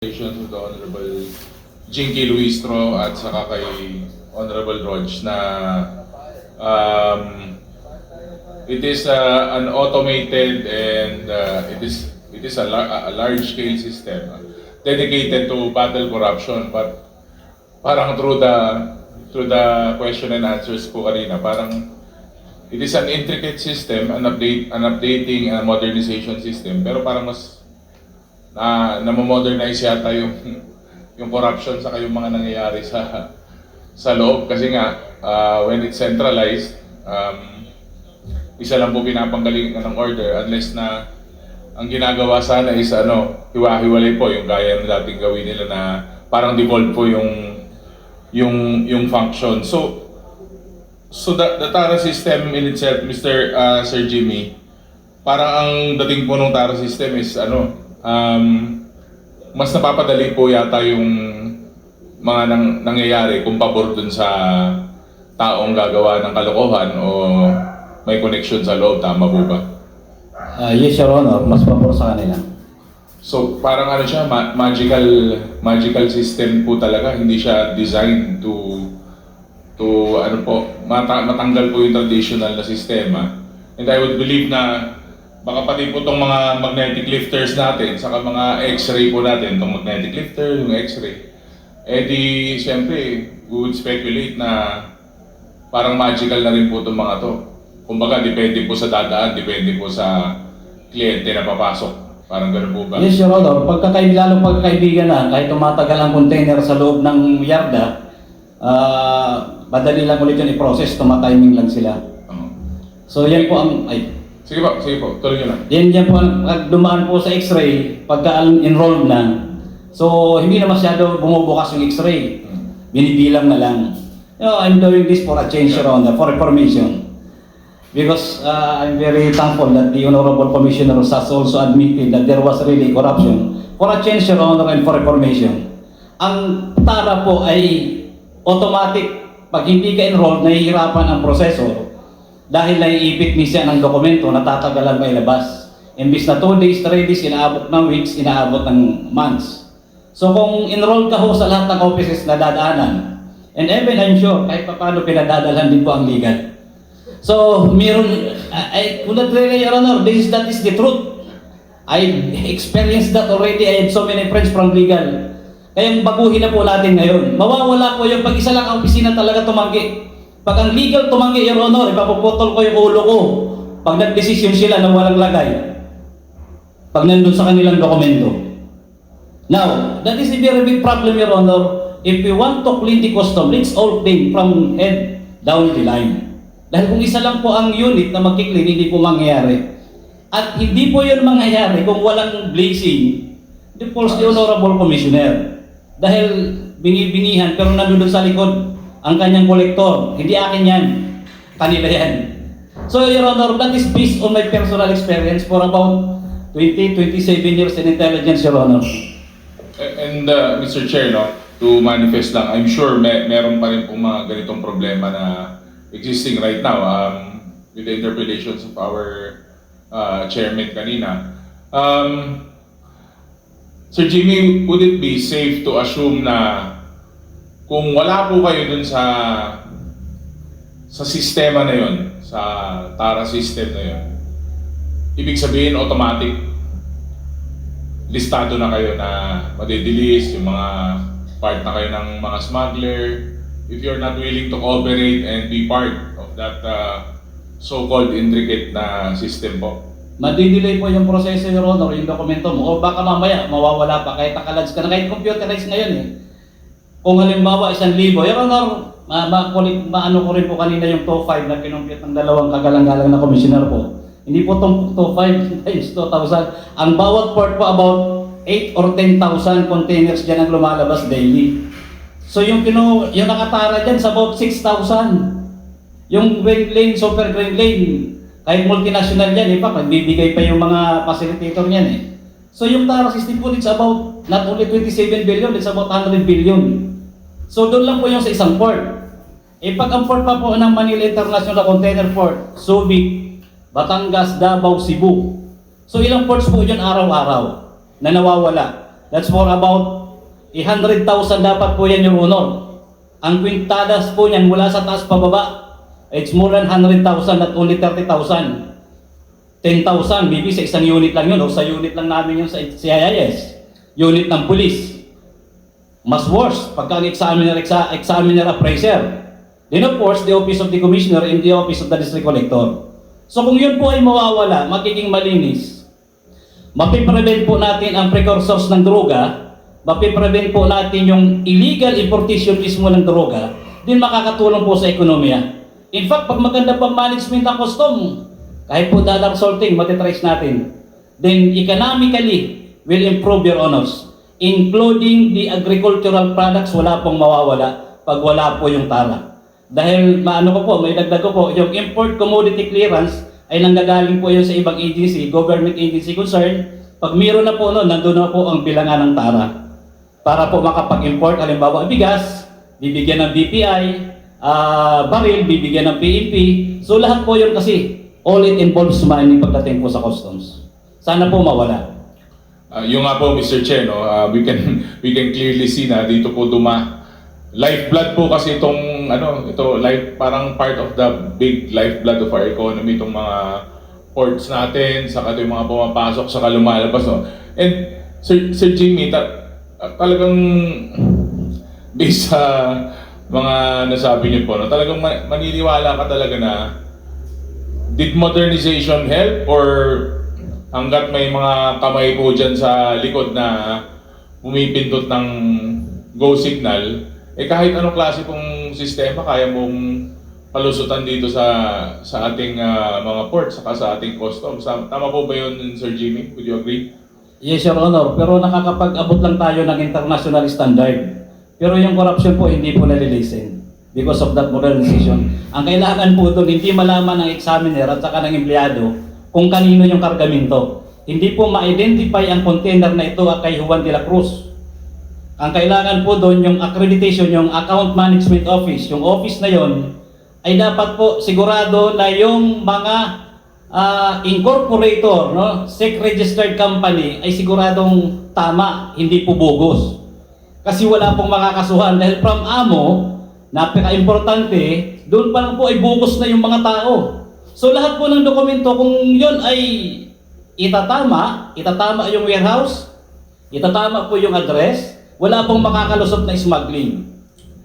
Congratulations to the Honorable Jinky Luistro at saka kay Honorable Rog na um, it is uh, an automated and uh, it is it is a, lar- a large scale system uh, dedicated to battle corruption. But parang through the through the question and answers po kanina parang it is an intricate system an update an updating and modernization system. Pero parang mas na namo-modernize yata yung yung corruption sa yung mga nangyayari sa sa loob kasi nga uh, when it's centralized um, isa lang po pinapanggalingan ng order unless na ang ginagawa sana is ano hiwa-hiwalay po yung gaya ng dating gawin nila na parang devolve po yung yung yung function so so the, the TARA system in itself Mr. uh, Sir Jimmy parang ang dating po ng TARA system is ano, um, mas napapadali po yata yung mga nang, nangyayari kung pabor dun sa taong gagawa ng kalokohan o may connection sa loob, tama po ba? Ah, yes, Your Honor. Mas pabor sa kanila. So parang ano siya, ma- magical magical system po talaga, hindi siya designed to to ano po, mata- matanggal po yung traditional na sistema. And I would believe na baka pati po itong mga magnetic lifters natin, saka mga x-ray po natin, itong magnetic lifter, yung x-ray, eh di, siyempre, we would speculate na parang magical na rin po itong mga to. Kumbaga, depende po sa dadaan, depende po sa kliyente na papasok. Parang ganun po ba? Yes, Your Honor. Pagkakaib, lalong pagkakaibigan na, kahit tumatagal ang container sa loob ng yarda, ah, madali lang ulit yun i-process, tumatiming lang sila. Oo. So yan po ang, ay, Sige po, sige po, tuloy nyo lang. yan, po pag dumaan po sa x-ray, pagka enrolled na, so hindi na masyado bumubukas yung x-ray. Binibilang na lang. You know, I'm doing this for a change, Your Honor, for information. Because uh, I'm very thankful that the Honorable Commissioner has also admitted that there was really corruption. For a change, Honor, and for information. Ang TARA po ay automatic. Pag hindi ka enrolled, nahihirapan ang proseso dahil naiipit niya ng dokumento, natatagalan may labas. Imbis na 2 days, 3 days, inaabot ng weeks, inaabot ng months. So kung enrolled ka ho sa lahat ng offices na dadaanan, and even I'm sure, kahit pa paano pinadadalhan din po ang legal. So, meron, I, kung nag-relay, Your Honor, this is, that is the truth. I experienced that already. I had so many friends from legal. Kaya baguhin na po natin ngayon. Mawawala po yung pag isa lang ang opisina talaga tumanggi. Pag ang legal tumanggi, Your Honor, ipapuputol ko yung ulo ko. Pag nagdesisyon sila na walang lagay. Pag nandun sa kanilang dokumento. Now, that is a very big problem, Your Honor. If we want to clean the custom, let's all clean from head down the line. Dahil kung isa lang po ang unit na magkiklean, hindi po mangyayari. At hindi po yun mangyayari kung walang blazing, the false the Honorable Commissioner. Dahil bingi-bingihan, pero nandun sa likod ang kanyang kolektor. Hindi akin yan. Kanila yan. So, Your Honor, that is based on my personal experience for about 20, 27 years in intelligence, Your Honor. And uh, Mr. Chair, no, to manifest lang, I'm sure may, meron pa rin pong mga ganitong problema na existing right now um, with the interpretations of our uh, chairman kanina. Um, Sir Jimmy, would it be safe to assume na kung wala po kayo dun sa sa sistema na yon, sa TARA system na yon, ibig sabihin automatic listado na kayo na madidilis, yung mga part na kayo ng mga smuggler, if you're not willing to cooperate and be part of that uh, so-called intricate na system po. Madidelay po yung proseso, Your Honor, yung dokumento mo. O baka mamaya, mawawala pa kahit nakalads ka na, kahit computerized ngayon eh. Kung halimbawa, isang libo, Your Honor, ma ma kulit- maano ko rin po kanina yung top 5 na kinumpute ng dalawang kagalang-galang na commissioner po. Hindi po itong top 5 times 2,000. Ang bawat port po about 8 or 10,000 containers dyan ang lumalabas daily. So yung kinu yung nakatara dyan sa about 6,000. Yung green lane, super green lane, kahit multinational yan, eh pa, pagbibigay pa yung mga facilitator niyan eh. So yung TARA system po, it's about not only 27 billion, it's about 100 billion. So doon lang po yung sa isang port. Eh pag ang port pa po ng Manila International Container Port, Subic, Batangas, Davao, Cebu. So ilang ports po yun araw-araw na nawawala. That's for about 100,000 dapat po yan yung honor. Ang kwintadas po niyan mula sa taas pababa, it's more than 100,000 at only 30,000. 10,000, maybe sa isang unit lang yun o sa unit lang namin yun sa CIS. Unit ng police. Mas worse, pagka ang examiner, exa, examiner appraiser. Then of course, the office of the commissioner and the office of the district collector. So kung yun po ay mawawala, magiging malinis, mapiprevent po natin ang precursors ng droga, mapiprevent po natin yung illegal importation mismo ng droga, din makakatulong po sa ekonomiya. In fact, pag maganda pa management ng custom, kahit po dollar sorting, matitrace natin, then economically will improve your honors. Including the agricultural products, wala pong mawawala pag wala po yung tara. Dahil maano ko po, may dagdag ko po, yung import commodity clearance ay nanggagaling po yun sa ibang agency, government agency concerned. Pag mayroon na po noon, nandun na po ang bilangan ng tara. Para po makapag-import, halimbawa bigas, bibigyan ng BPI, ah baril, bibigyan ng PEP. So lahat po yun kasi, all it involves money pagdating po sa customs. Sana po mawala. Ah, yung nga po Mr. Che, no, ah, we can we can clearly see na dito po duma lifeblood po kasi itong ano, ito life parang part of the big lifeblood of our economy itong mga ports natin, saka ito yung mga pumapasok, saka lumalabas, no. And Sir, Sir Jimmy, ta- ah, talagang based sa mga nasabi niyo po, no, talagang ma- maniniwala ka talaga na did modernization help or hanggat may mga kamay po dyan sa likod na pumipindot ng go signal, eh kahit anong klase pong sistema kaya mong palusutan dito sa sa ating ah, mga ports saka sa ating customs. Tama tama po ba yun, Sir Jimmy? Would you agree? Yes, Your Honor. Pero nakakapag-abot lang tayo ng international standard. Pero yung corruption po, hindi po nalilisin because of that modernization. Ang kailangan po doon, hindi malaman ng examiner at saka ng empleyado kung kanino yung kargamento. Hindi po ma-identify ang container na ito kay Juan de la Cruz. Ang kailangan po doon, yung accreditation, yung account management office, yung office na yon ay dapat po sigurado na yung mga ah, incorporator, no, SEC registered company ay siguradong tama, hindi po bogus. Kasi wala pong makakasuhan dahil from amo, napaka-importante, doon pa lang po ay bogus na yung mga tao. So lahat po ng dokumento, kung yun ay itatama, itatama yung warehouse, itatama po yung address, wala pong makakalusot na smuggling.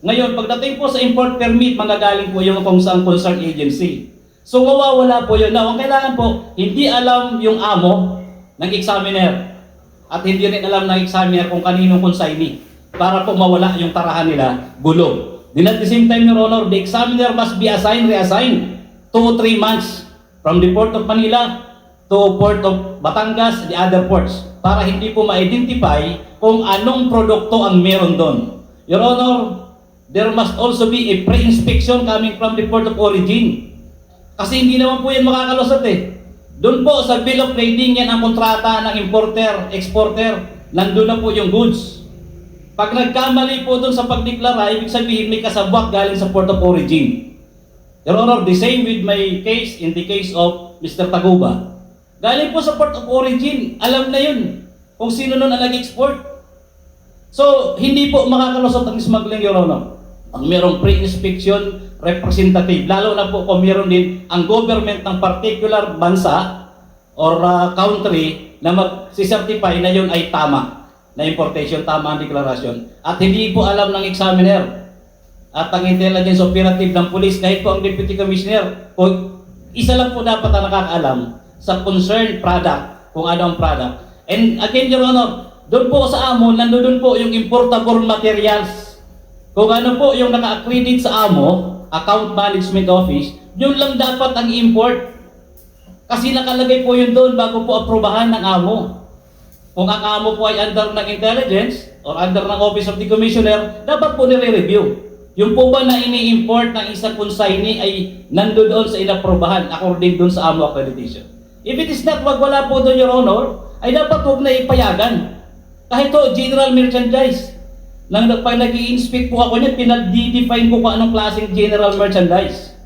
Ngayon, pagdating po sa import permit, manggagaling po yung kung saan concerned agency. So mawawala po yun. Now, ang kailangan po, hindi alam yung amo ng examiner at hindi rin alam ng examiner kung kaninong consignee para po mawala yung tarahan nila, gulo. Then at the same time, Your Honor, the examiner must be assigned, reassigned, 2-3 months from the Port of Manila to Port of Batangas, the other ports, para hindi po ma-identify kung anong produkto ang meron doon. Your Honor, there must also be a pre-inspection coming from the port of origin. Kasi hindi naman po yan makakalusot eh. Doon po sa bill of lading yan ang kontrata ng importer, exporter, nandun na po yung goods. Pag nagkamali po doon sa pagdeklara, ibig sabihin may kasabwak galing sa port of origin. Your Honor, the same with my case in the case of Mr. Taguba. Galing po sa port of origin, alam na yun kung sino nun ang nag-export. So, hindi po makakalusot ang smuggling, Your Honor. Ang merong pre-inspection representative, lalo na po kung meron din ang government ng particular bansa or uh, country na mag-certify na yun ay tama, na importation, tama ang deklarasyon. At hindi po alam ng examiner at ang intelligence operative ng police, kahit po ang deputy commissioner, kung isa lang po dapat ang nakakaalam sa concerned product, kung ano ang product. And again, Your Honor, doon po sa amo, nandun po yung importable materials. Kung ano po yung naka-accredit sa amo, account management office, yun lang dapat ang import. Kasi nakalagay po yun doon bago po aprobahan ng amo. Kung ang amo po ay under ng intelligence or under ng office of the commissioner, dapat po nire-review. Yung po ba na ini-import ng isang consignee ay nando doon sa inaprobahan according doon sa amo accreditation. If it is not, wag wala po doon, Your Honor, ay dapat huwag na ipayagan. Kahit to, general merchandise. Nang pag nag inspect po ako niya, pinag-define ko kung anong klaseng general merchandise.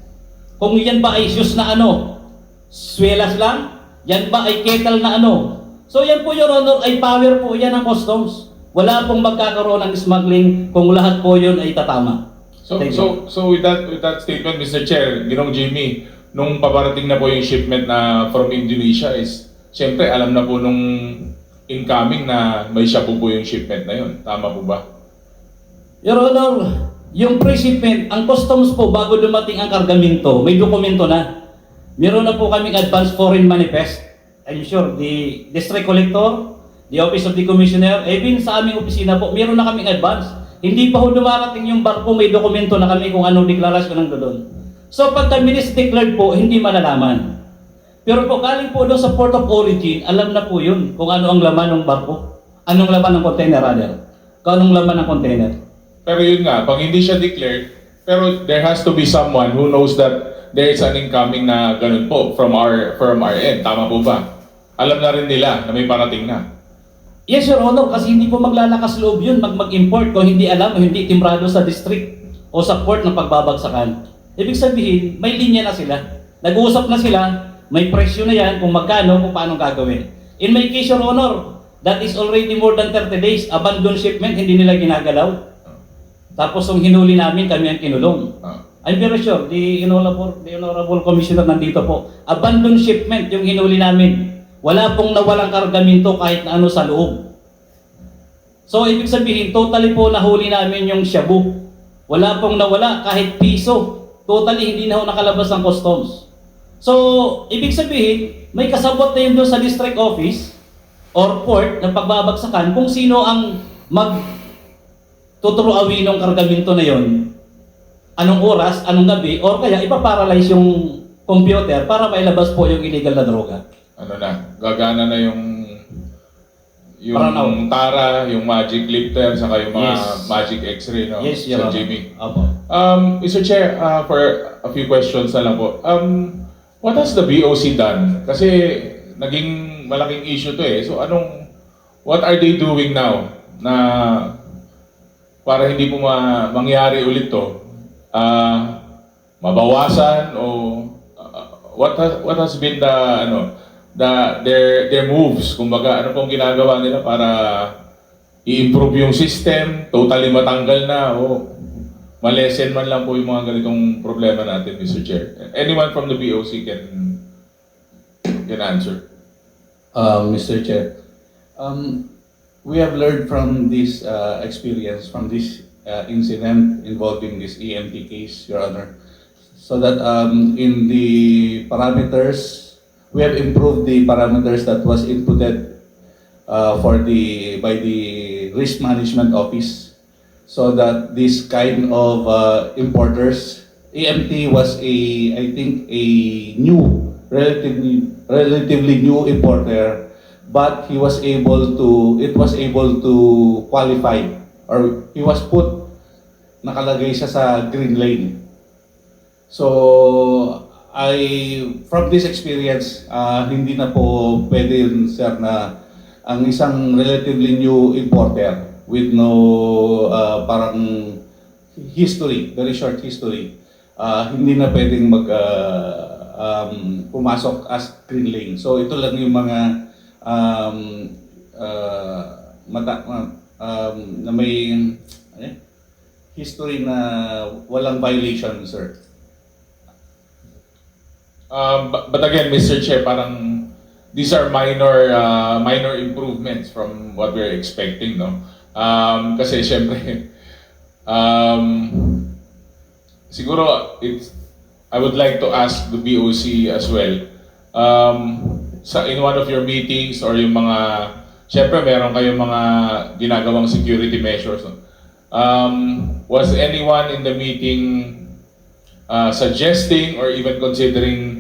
Kung yan ba ay shoes na ano, swelas lang, yan ba ay kettle na ano, So yan po, Your Honor, ay power po yan ng customs. Wala pong magkakaroon ng smuggling kung lahat po yun ay tatama. So, Thank so, so with that, with that statement, Mr. Chair, Ginong Jimmy, nung paparating na po yung shipment na from Indonesia is, siyempre, alam na po nung incoming na may siya po po yung shipment na yun. Tama po ba? Your Honor, yung pre-shipment, ang customs po bago dumating ang kargamento, may dokumento na. Meron na po kaming advance foreign manifest. I'm sure the district collector, the office of the commissioner, even sa aming opisina po, meron na kaming advance. Hindi pa ho dumarating yung barko, may dokumento na kami kung anong deklarasyon ng doon. So pagka declared po, hindi malalaman. Pero po galing po doon sa port of origin, alam na po yun kung ano ang laman ng barko. Anong laman ng container rather. Kung anong laman ng container. Pero yun nga, pag hindi siya declared, pero there has to be someone who knows that there is an incoming na ganun po from our from our end. Tama po ba? Alam na rin nila na may parating na. Yes, Your Honor, kasi hindi po maglalakas loob yun mag mag-import kung hindi alam o hindi timbrado sa district o sa port ng pagbabagsakan. Ibig sabihin, may linya na sila. Nag-uusap na sila, may presyo na yan kung magkano, kung paano gagawin. In my case, Your Honor, that is already more than 30 days. Abandon shipment, hindi nila ginagalaw. Tapos yung hinuli namin, kami ang kinulong. Ah. I'm very sure, the honorable, the honorable commissioner nandito po. Abandon shipment yung hinuli namin. Wala pong nawalang kargamento kahit na ano sa loob. So, ibig sabihin, totally po nahuli namin yung shabu. Wala pong nawala kahit piso. Totally hindi na ho nakalabas ng customs. So, ibig sabihin, may kasabot na yun doon sa district office or port ng pagbabagsakan kung sino ang mag tuturuawin ng kargamento na yon anong oras, anong gabi, or kaya ipaparalyze yung computer para mailabas po yung illegal na droga. Ano na, gagana na yung yung Paranaw. Tara, yung Magic Lifter, saka yung mga Yes. Magic X-ray, no? Yes, Sir Your Honor. Jimmy. Apo. Um, Mr. Chair, uh, for a few questions na lang po. Um, what has the BOC done? Kasi naging malaking issue to eh. So anong, what are they doing now na para hindi po ma- mangyari ulit to? Ah, mabawasan o uh, what has, what has been the ano the their their moves kumbaga ano pong ginagawa nila para i-improve yung system totally matanggal na o malesen man lang po yung mga ganitong problema natin Mr. Chair anyone from the BOC can can answer Um, Mr. Chair, um, we have learned from this uh, experience, from this uh, incident involving this EMT case, Your Honor, so that um, in the parameters, we have improved the parameters that was inputted uh, for the by the risk management office, so that this kind of uh, importers, EMT was a, I think, a new, relatively relatively new importer, but he was able to, it was able to qualify, or he was put, nakalagay siya sa green lane. So, I, from this experience, ah, hindi na po pwede yun, sir, na ang isang relatively new importer with no ah, parang history, very short history, ah, hindi na pwedeng mag ah, um, pumasok as green lane. So ito lang yung mga um, ah, mata, ah, um, na may eh, history na walang violation, sir. Um, but, but again, Mr. Chair, parang these are minor uh, minor improvements from what we're expecting, no? Um, kasi syempre, um, siguro it's I would like to ask the BOC as well. Um, sa in one of your meetings or yung mga syempre meron kayong mga ginagawang security measures. No? Um, was anyone in the meeting uh, suggesting or even considering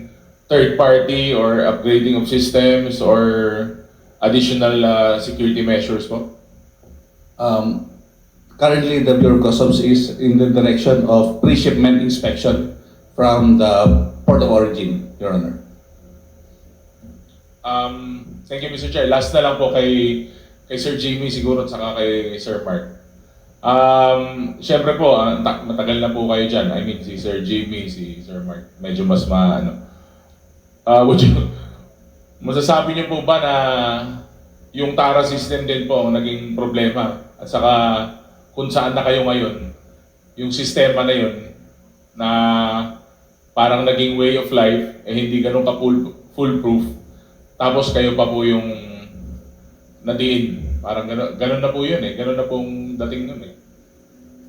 third party or upgrading of systems or additional uh, security measures po? Um, currently, the Bureau of Customs is in the direction of pre-shipment inspection from the port of origin, Your Honor. Um, thank you, Mr. Chair. Last na lang po kay kay Sir Jimmy siguro at saka kay Sir Mark. Um, Siyempre po, ah, ta- matagal na po kayo dyan. I mean, si Sir Jimmy, si Sir Mark, medyo mas ma, ano. Ah, would you, masasabi niyo po ba na yung TARA system din po ang naging problema. At saka kung saan na kayo ngayon, yung sistema na yun na parang naging way of life, eh hindi ganun ka full, foolproof. Tapos kayo pa po yung nadiin. Parang ganun, ganun na po yun eh. Ganun na pong dating nun eh.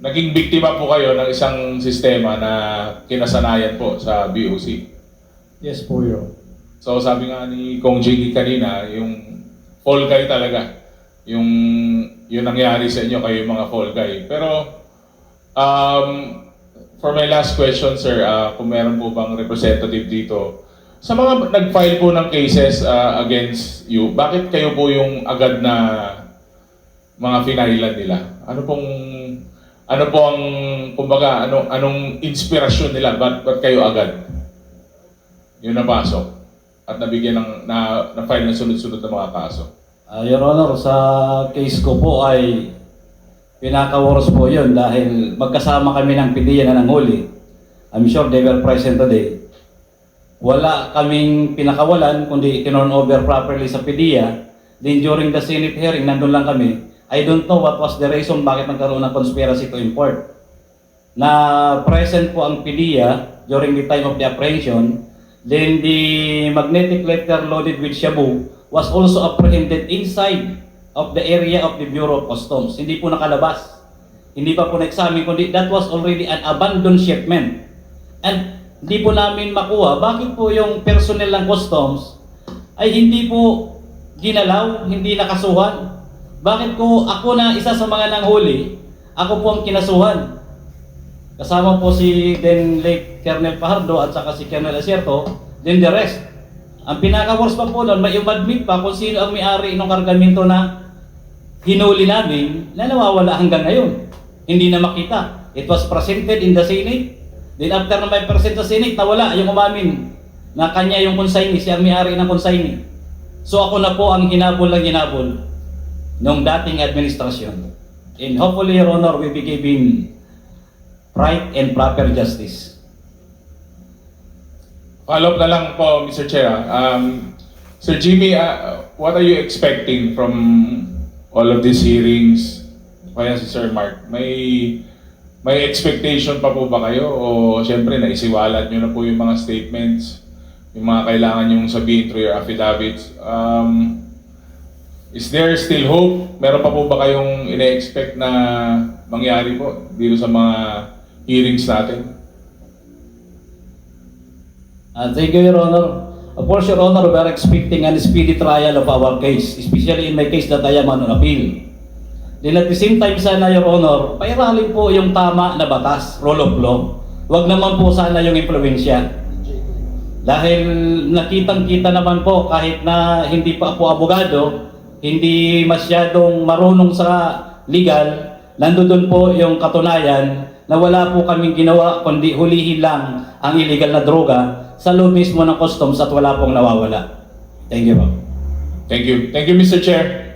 Naging biktima po kayo ng isang sistema na kinasanayan po sa BOC. Yes po, Your. So sabi nga ni Kong Jiggy kanina, yung fall guy talaga. Yung yung nangyari sa inyo kayo yung mga fall guy. Pero um, for my last question sir, ah, kung meron po bang representative dito, sa mga nag-file po ng cases ah, against you, bakit kayo po yung agad na mga finailan nila? Ano pong ano po ang kumbaga anong anong inspirasyon nila? Ba't, ba't kayo agad? Yung napasok at nabigyan ng na, na file ng sunod-sunod na mga kaso. Ah, Your Honor, sa case ko po ay pinaka-worst po yun dahil magkasama kami ng PDEA na nanghuli. I'm sure they were present today. Wala kaming pinakawalan kundi kinorn over properly sa PDEA. Then during the Senate hearing, nandun lang kami. I don't know what was the reason bakit nagkaroon ng conspiracy to import. Na present po ang PDEA during the time of the apprehension Then the magnetic letter loaded with shabu was also apprehended inside of the area of the Bureau of Customs. Hindi po nakalabas. Hindi pa po na-examine, kundi that was already an abandoned shipment. And hindi po namin makuha, bakit po yung personnel ng customs ay hindi po ginalaw, hindi nakasuhan? Bakit ko ako na isa sa mga nanghuli, ako po ang kinasuhan? Kasama po si then late Colonel Pajardo at saka si Colonel Asierto, then the rest. Ang pinaka-worst pa po doon, may umadmit pa kung sino ang may-ari ng kargamento na hinuli namin na nawawala hanggang ngayon. Hindi na makita. It was presented in the Senate. Then after na may present sa Senate, nawala yung umamin na kanya yung consignee, siya ang may-ari ng consignee. So ako na po ang hinabol ng hinabol nung dating administrasyon. And hopefully, Your Honor, we be given right and proper justice. Follow up na lang po, Mr. Chair. Um, Sir Jimmy, uh, what are you expecting from all of these hearings? Kaya si Sir Mark, may may expectation pa po ba kayo? O siyempre, naisiwalat nyo na po yung mga statements, yung mga kailangan nyong sabihin through your affidavits. Um, is there still hope? Meron pa po ba kayong ine-expect na mangyari po dito sa mga hearings natin? Uh, thank you, Your Honor. Of course, Your Honor, we are expecting a speedy trial of our case, especially in my case that I am on appeal. Then at the same time sana, Your Honor, pairalin po yung tama na batas, rule of law. Huwag naman po sana yung impluensya. Dahil nakitang-kita naman po kahit na hindi pa po abogado, hindi masyadong marunong sa legal, nandoon po yung katunayan na wala po kaming ginawa kundi hulihin lang ang illegal na droga sa loob mismo ng customs at wala pong nawawala. Thank you po. Thank you. Thank you, Mr. Chair.